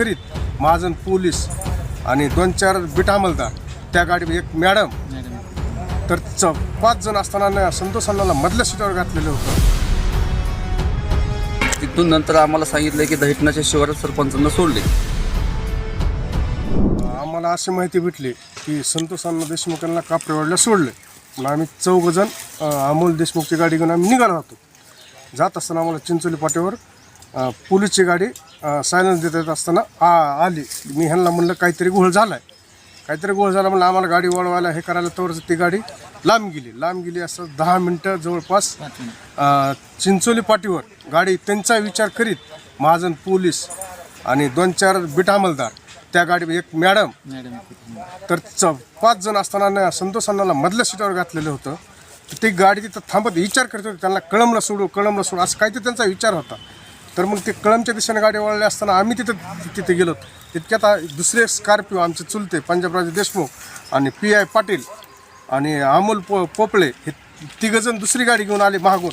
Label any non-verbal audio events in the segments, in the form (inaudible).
Mahajan police आणि दोन चार बीट अंमलदार त्या गाडी एक मॅडम तर च पाच जण असताना संतोष अण्णाला मधल्या सीटावर घातलेलं होतं. तिथून नंतर आम्हाला सांगितलं की दहिटणाच्या शिवारात सरपंचांना सोडले. आम्हाला अशी माहिती भेटली की संतोष अण्णा देशमुख यांना कापरेवाडला सोडले. मग आम्ही चौघजण अमोल देशमुखची गाडी घेऊन आम्ही निघालो होतो. जात असताना आम्हाला चिंचोली पाट्यावर पोलीसची गाडी सायलेन्स देत असताना आ आली. मी ह्यांना म्हणलं काहीतरी घोळ झाला आहे काहीतरी घोळ झाला म्हणलं आम्हाला गाडी वळवायला हे करायला तोवरच ती गाडी लांब गेली. लांब गेली असं दहा मिनटं जवळपास चिंचोली पाटीवर गाडी त्यांचा विचार करीत महाजन पोलीस आणि दोन चार बीट अंमलदार त्या गाडी एक मॅडम तर च पाच जण असताना संतोष अण्णाला मधल्या सीटावर घातलेलं होतं. तर ती गाडी तिथं थांबत विचार करत होती त्यांना कळमला सोडू कळमला सोडू असं काहीतरी त्यांचा विचार होता. तर मग ते कळमच्या दिशेने गाडी वळले असताना आम्ही तिथं तिथे गेलो. तितक्यात दुसरे स्कॉर्पिओ आमचे चुलते पंजाबराजे देशमुख आणि पी आय पाटील आणि अमोल पो पोपळे हे तिघंजण दुसरी गाडी घेऊन आले मागून.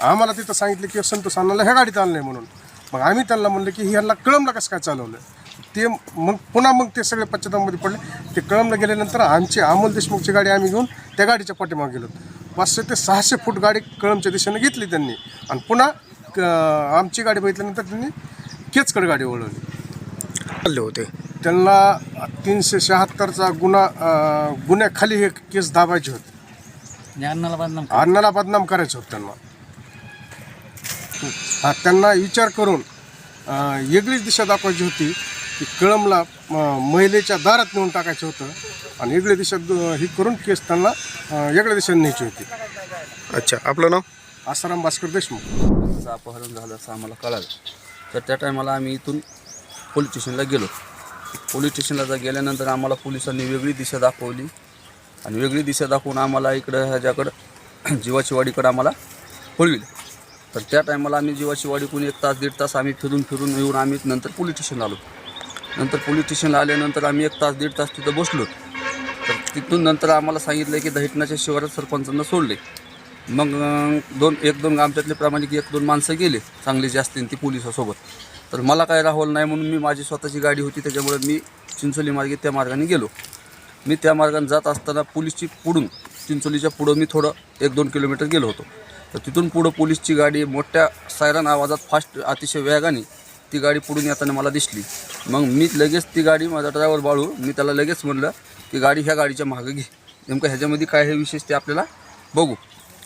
आम्हाला तिथं सांगितलं की संतोष अण्णाला ह्या गाडीत आणलं नाही म्हणून. मग आम्ही त्यांना म्हणलं की ह्यांना कळमला कसं काय चालवलं ते मग पुन्हा मग ते सगळे पश्चातामध्ये पडले. ते कळमला गेल्यानंतर आमची अमोल देशमुखची गाडी आम्ही घेऊन त्या गाडीच्या पाठीमागे गेलो. पाचशे ते सहाशे फूट गाडी कळमच्या दिशेने घेतली त्यांनी. आणि पुन्हा क- आमची गाडी बघितल्यानंतर त्यांनी केचकड गाडी वळवली. चालले होते. त्यांना तीनशे शहात्तरचा गुन्हा अं, गुन्ह्याखाली हे केस दाबायचे होते. ज्ञानाला बदनाम अण्णाला बदनाम करायचं होतं त्यांना. हा त्यांना विचार करून अं, वेगळीच दिशा दाखवायची होती की कळमला अं, महिलेच्या दारात नेऊन टाकायचं होतं आणि वेगळी दिशा द- ही करून केस त्यांना अं, वेगळ्या दिशेने न्यायची होती. अच्छा आपलं नाव? आसाराम भास्कर देशमुख. त्यांचं अपहरण झालं असं आम्हाला कळालं. तर त्या टायमाला आम्ही इथून पोलीस स्टेशनला गेलो. पोलीस स्टेशनला जर गेल्यानंतर आम्हाला पोलिसांनी वेगळी दिशा दाखवली आणि वेगळी दिशा दाखवून आम्हाला इकडं ह्याच्याकडं (clears throat) जीवाचीवाडीकडं आम्हाला पळविलं तर त्या टायमाला आम्ही जीवाचीवाडीकडून एक तास दीड तास आम्ही फिरून फिरून येऊन आम्ही नंतर पोलीस स्टेशनला आलो. नंतर पोलीस स्टेशनला आल्यानंतर आम्ही एक तास दीड तास तिथं बसलो. तर तिथून नंतर आम्हाला सांगितलं की दहिटणाच्या शिवारात सरपंचांना सोडले. मग दोन एक दोन आमच्यातले प्रामाणिक एक दोन माणसं गेले. चांगली असतील ती पोलिसासोबत. तर मला काय राहवलं नाही म्हणून मी माझी स्वतःची गाडी होती त्याच्यामुळे मी चिंचोली मार्गे त्या मार्गाने गेलो. मी त्या मार्गाने जात असताना पोलीसची पुढून चिंचोलीच्या पुढं मी थोडं एक दोन किलोमीटर गेलो होतो. तर तिथून पुढं पोलीसची गाडी मोठ्या सायरन आवाजात फास्ट अतिशय वेगाने ती गाडी पुढून येताना मला दिसली. मग मी लगेच ती गाडी माझा ड्रायव्हर बाळू मी त्याला लगेच म्हणलं की गाडी ह्या गाडीच्या मागं घे. नेमकं ह्याच्यामध्ये काय हे विशेष ते आपल्याला बघू.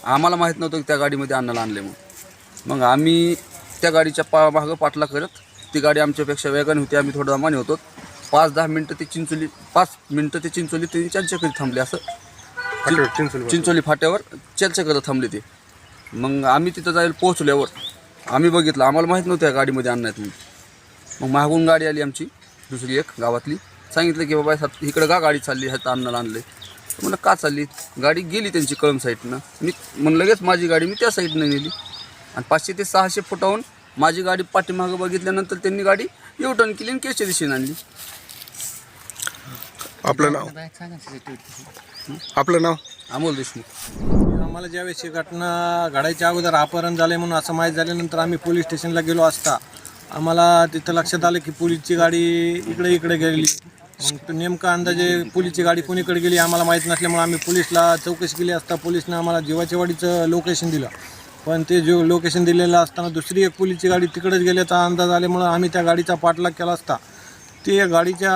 आम्हाला माहीत नव्हतं की त्या गाडीमध्ये अन्नाला आणले म्हणून. मग आम्ही त्या गाडीच्या पा मागं पाठला करत ती गाडी आमच्यापेक्षा वेगाने होती आम्ही थोडं दमाने होतो. पाच दहा मिनटं ते चिंचोली पाच मिनटं ते चिंचोली ते घरी थांबले असं. चिंचोली चिंचोली फाट्यावर चर्चा करत थांबले ते. मग आम्ही तिथं जायला पोहोचल्यावर आम्ही बघितलं आम्हाला माहीत नव्हतं या गाडीमध्ये आणण्यात तुम्ही मग मागून गाडी आली आमची दुसरी एक गावातली. सांगितलं की बाबा इकडं का गाडी चालली ह्याचं अन्नाला आणलं म्हणलं का चालली? गाडी गेली त्यांची कळम साईडनं. मी म्हणलं लगेच माझी गाडी मी त्या साईडनं नेली. आणि पाचशे ते सहाशे फुटाहून माझी गाडी पाठीमागं बघितल्यानंतर त्यांनी गाडी यू टर्न केली आणि केसच्या दिशेने आणली. आपलं नाव? आपलं नाव? अमोल देशमुख. आम्हाला ज्यावेळेस ही घटना घडायच्या अगोदर अपहरण झाले म्हणून असं माहीत झाल्यानंतर आम्ही पोलीस स्टेशनला गेलो असता. आम्हाला तिथं लक्षात आलं की पोलीसची गाडी इकडे इकडे गेली मग तो नेमका अंदाजे पोलीसची गाडी कोणीकडे गेली आम्हाला माहीत नसल्यामुळे आम्ही पोलीसला चौकशी केली असता पोलीसनं आम्हाला जीवाच्या वाडीचं लोकेशन दिलं. पण ते जो लोकेशन दिलेलं असताना दुसरी एक पोलीसची गाडी तिकडेच गेल्याचा अंदाज आल्यामुळं आम्ही त्या गाडीचा पाठलाग केला असता. ती या गाडीच्या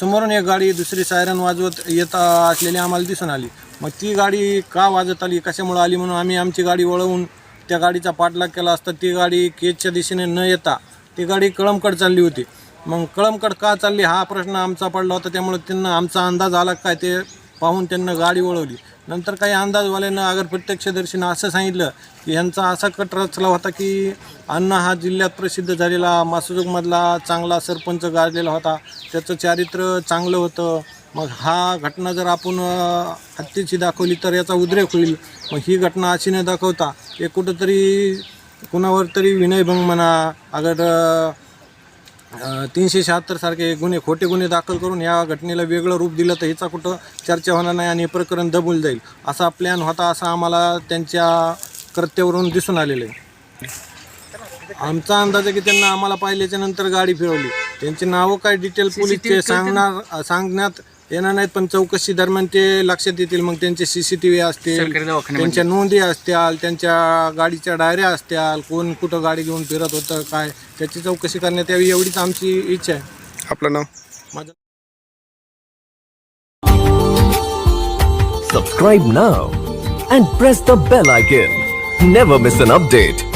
समोरून एक गाडी दुसरी सायरन वाजवत येत असलेली आम्हाला दिसून आली. मग ती गाडी का वाजत आली कशामुळं आली म्हणून आम्ही आमची गाडी वळवून त्या गाडीचा पाठलाग केला असता. ती गाडी केजच्या दिशेने न येता ती गाडी कळमकड चालली होती. मग कळमकड का चालली? हा प्रश्न आमचा पडला होता त्यामुळे त्यांना आमचा अंदाज आला काय ते पाहून त्यांना गाडी वळवली. नंतर काही अंदाजवाल्यानं अगर प्रत्यक्षदर्शीनं असं सांगितलं की यांचा असा कट रचला होता की अण्णा हा जिल्ह्यात प्रसिद्ध झालेला मासुजोगमधला चांगला सरपंच गाजलेला होता त्याचं चारित्र्य चांगलं होतं. मग हा घटना जर आपण हत्येची दाखवली तर याचा उद्रेक होईल. मग ही घटना अशी न दाखवता हे कुठंतरी कुणावर तरी विनयभंग म्हणा अगर तीनशे शहात्तर सारखे गुन्हे खोटे गुन्हे दाखल करून या घटनेला वेगळं रूप दिलं तर ह्याचा कुठं चर्चा होणार नाही आणि हे प्रकरण दबून जाईल. असा प्लॅन होता असं आम्हाला त्यांच्या कृत्यावरून दिसून आलेलं आहे. आमचा अंदाज आहे की त्यांना आम्हाला पाहिल्याच्या नंतर गाडी फिरवली. त्यांची नावं काय डिटेल पोलीस सांगणार सांगण्यात येणार नाहीत पण चौकशी दरम्यान ते लक्षात येतील. मग त्यांचे सीसीटीव्ही असतील त्यांच्या नोंदी असतील त्यांच्या गाडीच्या डायऱ्या असतील कोण कुठं गाडी घेऊन फिरत होतं काय? त्याची चौकशी करण्यात यावी एवढीच आमची इच्छा आहे. आपलं नाव? माझं Subscribe now and press the bell icon. Never miss an update.